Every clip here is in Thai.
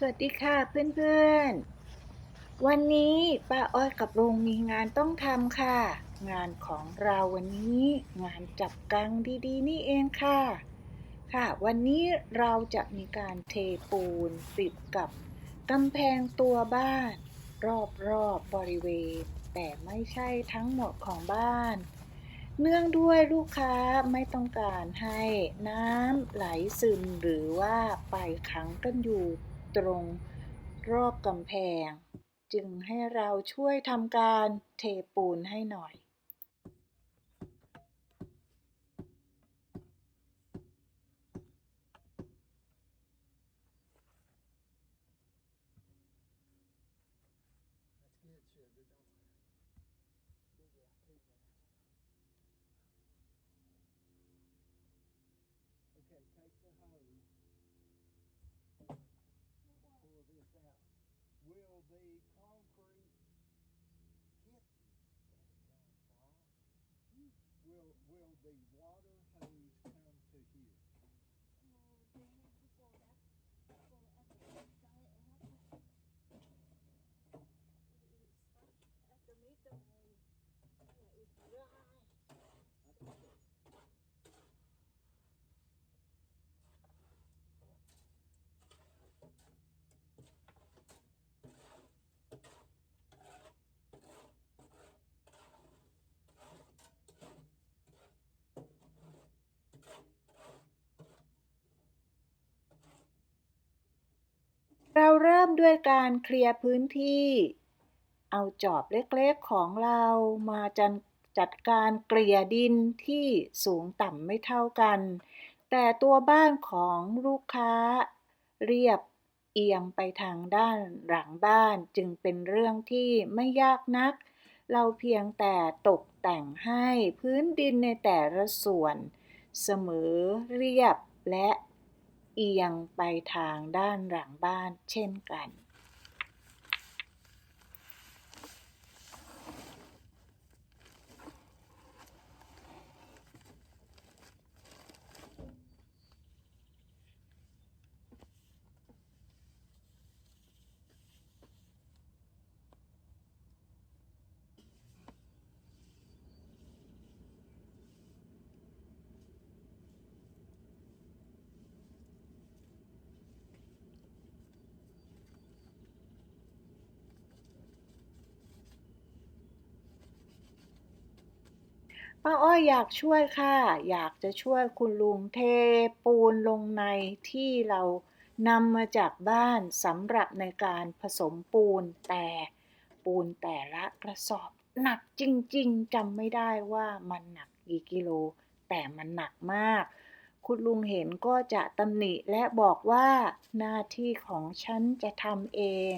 สวัสดีค่ะเพื่อนๆ วันนี้ป้าอ้อยกับลุงมีงานต้องทำค่ะ งานของเราวันนี้งานจับกังดีๆ นี่เองค่ะ ค่ะ วันนี้เราจะมีการเทปูนติดกับกำแพงตัวบ้าน รอบๆบบริเวณ แต่ไม่ใช่ทั้งหมดของบ้าน เนื่องด้วยลูกค้าไม่ต้องการให้น้ำไหลซึมหรือว่าไปขังกันอยู่ ตรงรอบกำแพง จึงให้เราช่วยทำการเทปูนให้หน่อย they เริ่มด้วยการเคลียร์พื้นที่ เอาจอบเล็กๆของเรามาจัดจัดการเกลี่ยดินที่สูงต่ำไม่เท่ากัน แต่ตัวบ้านของลูกค้า เรียบเอียงไปทางด้านหลังบ้านจึงเป็นเรื่องที่ไม่ยากนัก เราเพียงแต่ตกแต่งให้พื้นดินในแต่ละส่วน เสมอเรียบและ เอียงไปทางด้านหลังบ้านเช่นกัน ป้าอ้อยอยากช่วยค่ะ อยากจะช่วยคุณลุงเทปูนลงในที่เรานำมาจากบ้านสำหรับในการผสมปูนแต่ปูนแต่ละกระสอบ หนักจริงๆจำไม่ได้ว่ามันหนักกี่กิโล แต่มันหนักมาก คุณลุงเห็นก็จะตำหนิและบอกว่าหน้าที่ของฉันจะทำเอง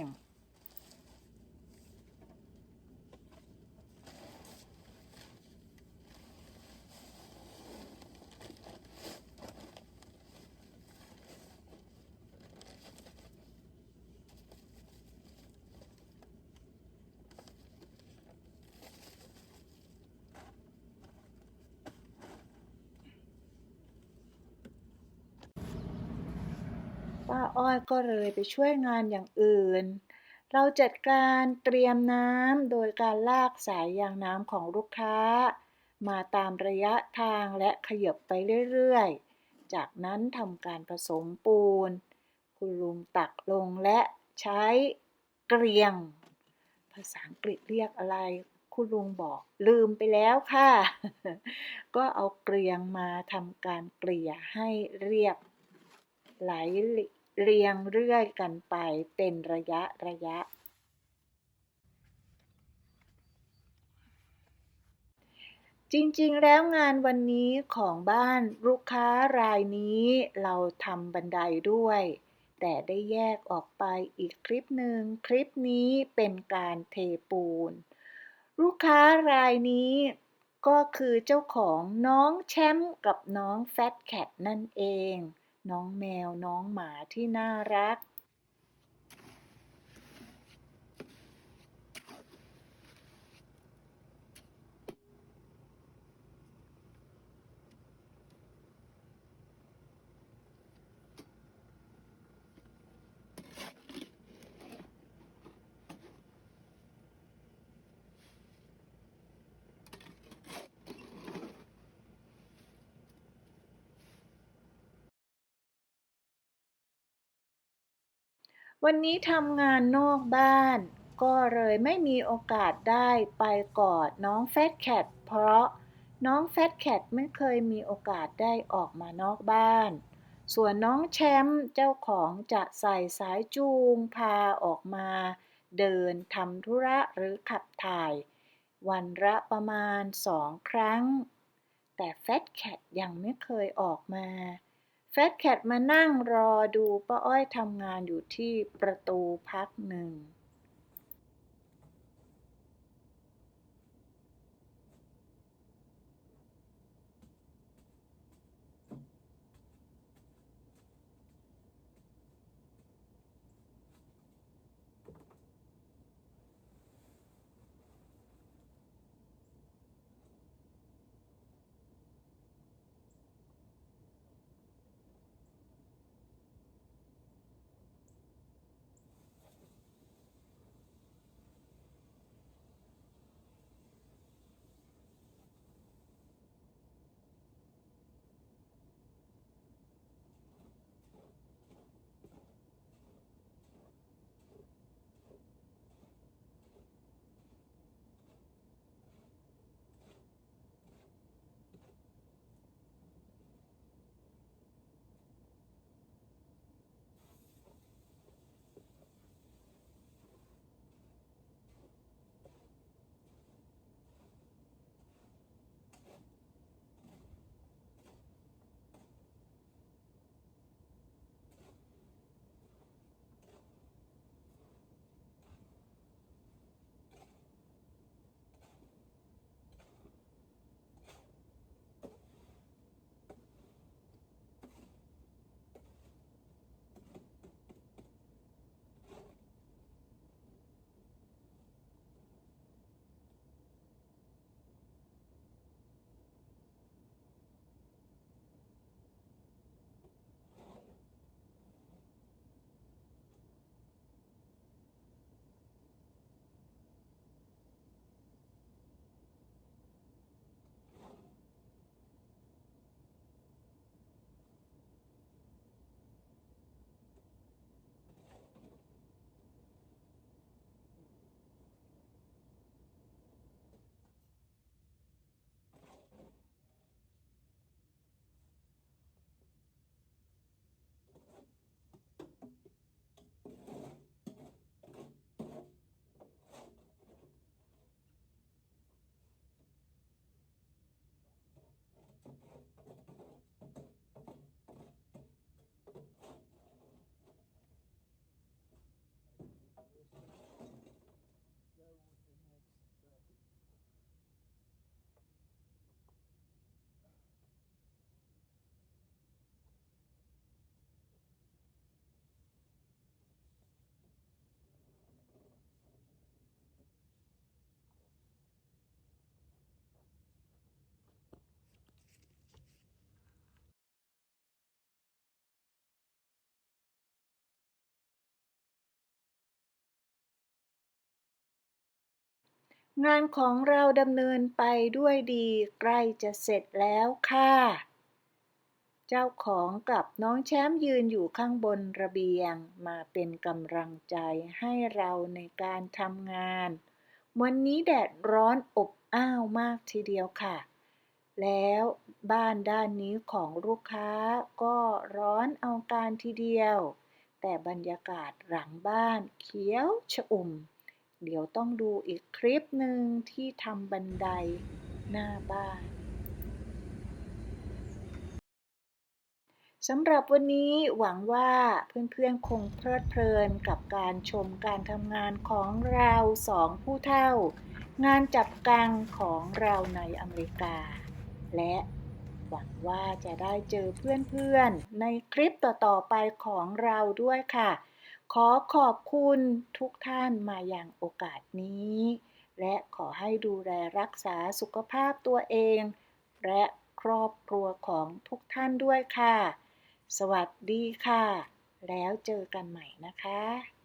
ป้าอ้อยก็เลยไปช่วยงานอย่างอื่น เราจัดการเตรียมน้ำโดยการลากสายยางน้ำของลูกค้า มาตามระยะทางและขยับไปเรื่อยๆ จากนั้นทำการผสมปูน คุณลุงตักลงและใช้เกลียง ภาษาอังกฤษเรียกอะไร คุณลุงบอกลืมไปแล้วค่ะ ก็เอาเกลียงมาทำการเกลี่ยให้เรียบไหล เรียงเรื่อยกันไปเป็นระยะระยะ จริงๆ แล้วงานวันนี้ของบ้านลูกค้ารายนี้เราทำบันไดด้วย แต่ได้แยกออกไปอีกคลิปหนึ่งคลิปนี้เป็นการเทปูน ลูกค้ารายนี้ก็คือเจ้าของน้องแชมป์กับน้องแฟตแคทนั่นเอง น้องแมวน้องหมาที่น่ารัก วันนี้ทำงานนอกบ้าน ก็เลยไม่มีโอกาสได้ไปกอดน้องแฟตแคทเพราะน้องแฟตแคทไม่เคยมีโอกาสได้ออกมานอกบ้าน ส่วนน้องแชมป์เจ้าของจะใส่สายจูงพาออกมา เดินทำธุระหรือขับถ่าย วันละประมาณสองครั้ง แต่แฟตแคทยังไม่เคยออกมา แฟตแคทมานั่งรอดูป้าอ้อยทำงานอยู่ที่ประตูพักหนึ่ง งานของเราดำเนินไปด้วยดีใกล้จะเสร็จแล้วค่ะ"เจ้าของกับน้องแชมป์ยืนอยู่ข้างบนระเบียง มาเป็นกำลังใจให้เราในการทำงาน วันนี้แดดร้อนอบอ้าวมากทีเดียวค่ะ แล้วบ้านด้านนี้ของลูกค้าก็ร้อนเอาการทีเดียว แต่บรรยากาศหลังบ้านเขียวชอุ่ม เดี๋ยวต้องดูอีกคลิปหนึ่งที่ทำบันไดหน้าบ้านสำหรับวันนี้หวังว่าเพื่อนๆคงเพลิดเพลินกับการชมการทำงานของเราสองผู้เท่า งานจับกังของเราในอเมริกา และหวังว่าจะได้เจอเพื่อนๆในคลิปต่อๆไปของเราด้วยค่ะ ขอขอบคุณทุกท่านมาอย่างโอกาสนี้ และขอให้ดูแลรักษาสุขภาพตัวเอง และครอบครัวของทุกท่านด้วยค่ะ สวัสดีค่ะ แล้วเจอกันใหม่นะคะ